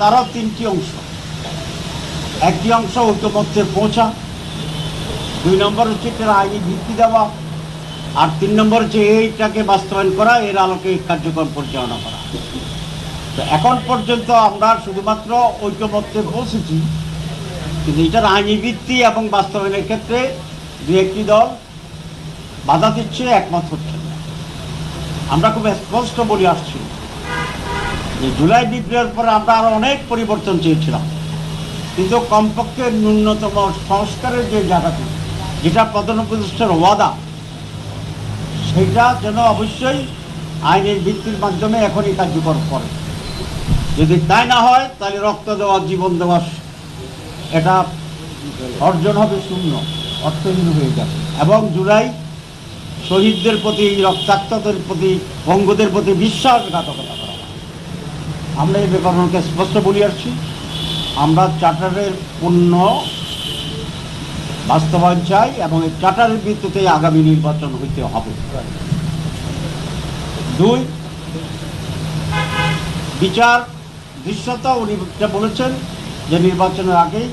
তারও তিনটি অংশ। একটি অংশ ঐক্যমত্যে পৌঁছা, দুই নম্বর হচ্ছে এটার আইনি ভিত্তি দেওয়া, আর তিন নম্বর হচ্ছে এইটাকে বাস্তবায়ন করা, এর আলোকে কার্যক্রম পরিচালনা করা। তো এখন পর্যন্ত আমরা শুধুমাত্র ঐক্যমত্যে পৌঁছেছি, কিন্তু এটার আইনি ভিত্তি এবং বাস্তবায়নের ক্ষেত্রে দু একটি দল বাধা দিচ্ছে, একমত হচ্ছে না। আমরা খুব স্পষ্ট বলে আসছি। জুলাই বিপ্লবের পরে আমরা আরও অনেক পরিবর্তন চেয়েছিলাম। কিন্তু কমপক্ষে ন্যূনতম সংস্কারের যে জায়গাটি, যেটা প্রধান উপদেষ্টার ওয়াদা সেটা যেন অবশ্যই আইনের ভিত্তির মাধ্যমে এখনই কার্যকর করে। যদি তাই না হয়, তাহলে রক্ত দেওয়া, জীবন দেওয়া, এটা অর্জন হবে শূন্য, অর্থহীন হয়ে যাবে। এবং জুলাই শহীদদের প্রতি, রক্তাক্তদের প্রতি, বঙ্গদের প্রতি বিশ্বাসঘাতকতা। আমরা এই ব্যাপারকে স্পষ্ট বলি আসছি। আমরা চার্টারের পূর্ণ বাস্তবায়ন চাই এবং এই চার্টারের ভিত্তিতে আগামী নির্বাচন হইতে হবে। দুই, বিচার দৃশ্যতা উনি যেটা বলেছেন যে নির্বাচনের আগেই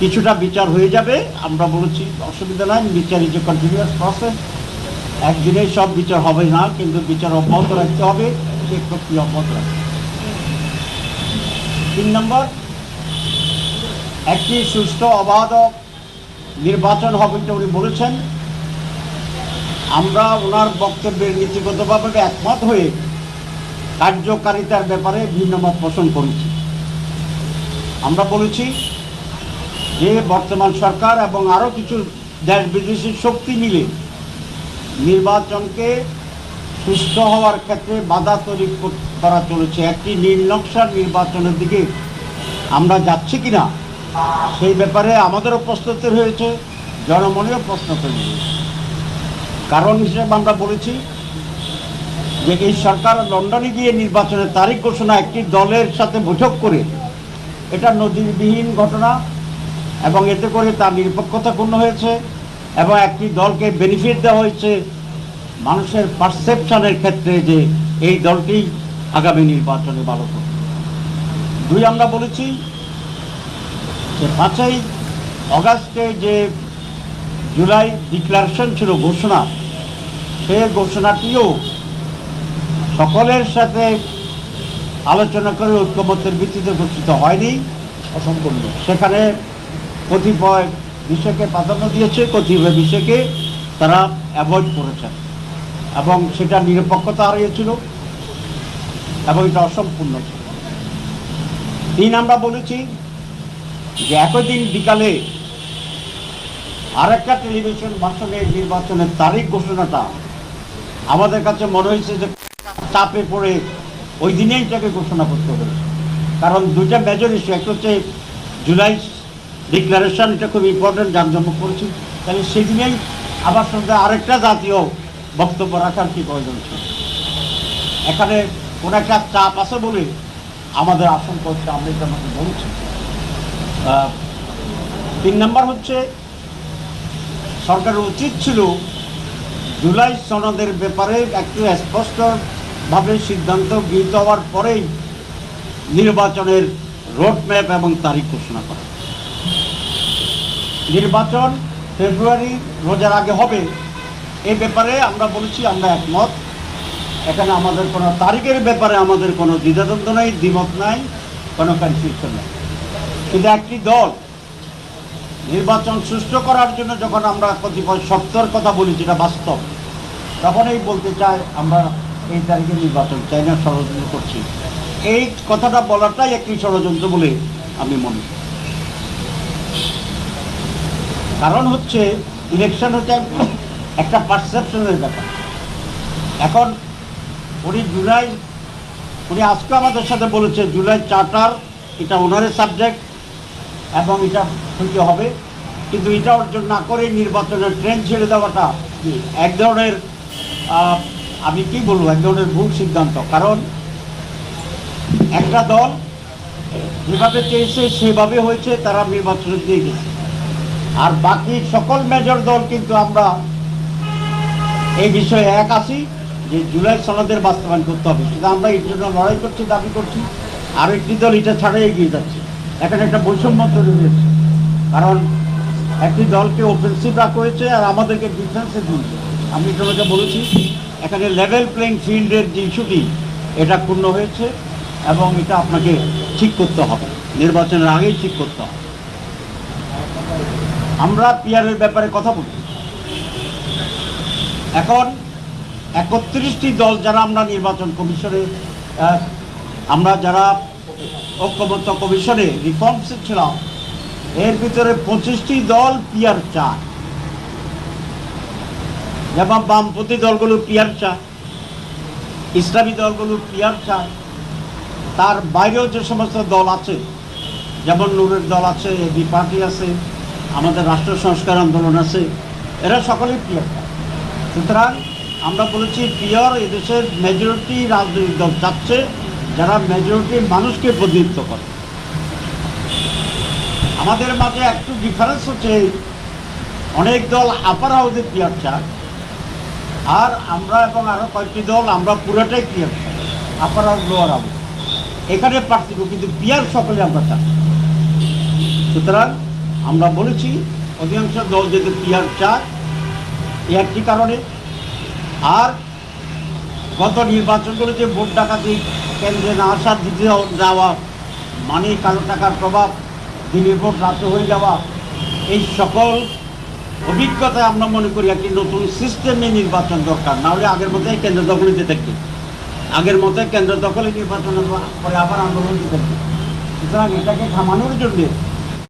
কিছুটা বিচার হয়ে যাবে। আমরা বলেছি, অসুবিধা নাই, বিচার ইজ এ কন্টিনিউয়াস প্রসেস একদিনেই সব বিচার হবে না, কিন্তু বিচার অব্যাহত রাখতে হবে। সেই প্রক্রিয়া অব্যাহত হবে। তিন নম্বর, একটি সুষ্ঠু, অবাধ নির্বাচন হবে এটা উনি বলেছেন আমরা ওনার বক্তব্যের নীতিগতভাবে একমত হয়ে কার্যকারিতার ব্যাপারে ভিন্ন মত পোষণ করেছি আমরা বলেছি যে, বর্তমান সরকার এবং আরও কিছু দেশ বিদেশি শক্তি মিলে নির্বাচনকে সুস্থ হওয়ার ক্ষেত্রে বাধা তৈরি কর- চলেছে। একটি নীলনকশার নির্বাচনের দিকে আমরা যাচ্ছি কি না সেই ব্যাপারে আমাদেরও প্রস্তুতি হয়েছে, জনমনেও প্রশ্ন তৈরি হয়েছে। কারণ হিসেবে আমরা বলেছি যে এই সরকার লন্ডনে গিয়ে নির্বাচনের তারিখ ঘোষণা, একটি দলের সাথে বৈঠক করে এটা নজিরবিহীন ঘটনা এবং এতে করে তার নিরপেক্ষতা পূর্ণ হয়েছে এবং একটি দলকে বেনিফিট দেওয়া হয়েছে মানুষের পারসেপশনের ক্ষেত্রে যে এই দলটি আগামী নির্বাচনে ভালো করবে। দুই আমরা বলেছি যে পাঁচই অগাস্টে যে জুলাই ডিক্লারেশন ছিল ঘোষণা সে ঘোষণাটিও সকলের সাথে আলোচনা করে ঐক্যমত্যের ভিত্তিতে ঘোষিত হয়নি, অসম্পূর্ণ। সেখানে কতিপয় বিষয়কে প্রাধান্য দিয়েছে, কতিপয় বিষয়কে তারা অ্যাভয়েড করেছেন। এবং সেটা নিরপেক্ষতা হারিয়েছিল এবং এটা অসম্পূর্ণ ছিল। তিন আমরা বলেছি যে একই দিন বিকালে আরেকটা টেলিভিশন ভাষণে নির্বাচনের তারিখ ঘোষণাটা আমাদের কাছে মনে হয়েছে যে চাপে পড়ে ওই দিনেই তাকে ঘোষণা করতে হয়েছে কারণ দুইটা মেজর ইস্যু একটা হচ্ছে জুলাই ডিক্লারেশন এটা খুব ইম্পর্টেন্ট জামজমক করেছি। তাহলে সেই দিনেই আবার সঙ্গে আরেকটা জাতীয় বক্তব্য রাখার কি প্রয়োজন ছিল? এখানে কোনো একটা চাপ আছে বলে আমাদের আশঙ্কা হচ্ছে, আমরা এটা আমাকে বলছি। তিন নম্বর হচ্ছে, সরকারের উচিত ছিল জুলাই সনদের ব্যাপারে একটু স্পষ্টভাবে সিদ্ধান্ত গৃহীত হওয়ার পরেই নির্বাচনের রোডম্যাপ এবং তারিখ ঘোষণা করা। নির্বাচন ফেব্রুয়ারি রোজার আগে হবে এ ব্যাপারে আমরা বলেছি, আমরা একমত। এখানে আমাদের কোনো তারিখের ব্যাপারে আমাদের কোনো দ্বিধাদ্বন্দ্ব নাই, দ্বিমত নাই, কোনো কনফিউশন নেই। কিন্তু একটি দল নির্বাচন সুষ্ঠু করার জন্য যখন আমরা কতিপয় শর্তর কথা বলি, যেটা বাস্তব, তখনই বলতে চাই, আমরা এই তারিখে নির্বাচন চাই না, ষড়যন্ত্র করছি। এই কথাটা বলাটাই একটি ষড়যন্ত্র বলে আমি মনে করি। কারণ হচ্ছে ইলেকশন হচ্ছে একটা পারসেপশনের ব্যাপার। এখন উনি জুলাই, উনি আজকে আমাদের সাথে বলেছে জুলাই চার্টার, এটা ওনারের সাবজেক্ট এবং এটা হইতে হবে। কিন্তু এটা অর্জন না করে নির্বাচনের ট্রেন ছেড়ে দেওয়াটা এক ধরনের আমি কি বলব, এক ধরনের ভুল সিদ্ধান্ত। কারণ একটা দল যেভাবে চেয়েছে, সেভাবে হয়েছে, তারা নির্বাচনে দিয়ে গেছে। আর বাকি সকল মেজর দল কিন্তু আমরা এই বিষয়ে এক আছি যে জুলাই সনদের বাস্তবায়ন করতে হবে। সেটা আমরা এর জন্য লড়াই করছি, দাবি করছি আর একটি দল এটা ছাড়াই এগিয়ে যাচ্ছে। এখানে একটা বৈষম্য তৈরি হয়েছে। কারণ একটি দলকে অফেন্সিভ রাখা হয়েছে আর আমাদেরকে ডিফেন্সে দিয়েছে আমি তোমাকে বলেছি, এখানে লেভেল প্লেইং ফিল্ডের যে ইস্যুটি এটা পূর্ণ হয়েছে এবং এটা আপনাকে ঠিক করতে হবে। নির্বাচনের আগেই ঠিক করতে হবে। আমরা পিয়ারের ব্যাপারে কথা বলি এখন একত্রিশটি দল যারা আমরা নির্বাচন কমিশনে আমরা যারা ঐক্যমত্য কমিশনে রিফর্মসে ছিলাম, এর ভিতরে পঁচিশটি দল পিয়ার চায়। যেমন বামপন্থী দলগুলো পিয়ার চায়, ইসলামী দলগুলো পিয়ার চা তার বাইরেও যে সমস্ত দল আছে, যেমন নূরের দল আছে এবি পার্টি আছে, আমাদের রাষ্ট্র সংস্কার আন্দোলন আছে, এরা সকলেই পিয়ার চায়। সুতরাং আমরা বলেছি পিওর এদেশের মেজরিটি রাজনৈতিক দল চাচ্ছে, যারা মেজরিটি মানুষকে প্রতিনিধিত্ব করে। আমাদের মাঝে একটু ডিফারেন্স হচ্ছে, অনেক দল আপার হাউসে পিয়ার চায়, আর আমরা এবং আরও কয়েকটি দল আমরা পুরোটাই পিয়ার চাই আপার হাউস লোয়ার হাউস এখানে পার্থক্য, কিন্তু পিয়ার সকলে আমরা চাই। সুতরাং আমরা বলেছি, অধিকাংশ দল যদি পিয়ার চায় একটি কারণে। আর গত নির্বাচনগুলো যে ভোট ডাকাতি কেন্দ্রে না আসার দিতে যাওয়া মানে কালো টাকার প্রভাব, দিনের ভোট রাতে হয়ে যাওয়া, এই সকল অভিজ্ঞতায় আমরা মনে করি একটি নতুন সিস্টেমে নির্বাচন দরকার। না হলে আগের মতোই কেন্দ্র দখলে যেতে আগের মতোই কেন্দ্র দখলে নির্বাচন করে আবার আন্দোলন যেতে সুতরাং এটাকে থামানোর জন্য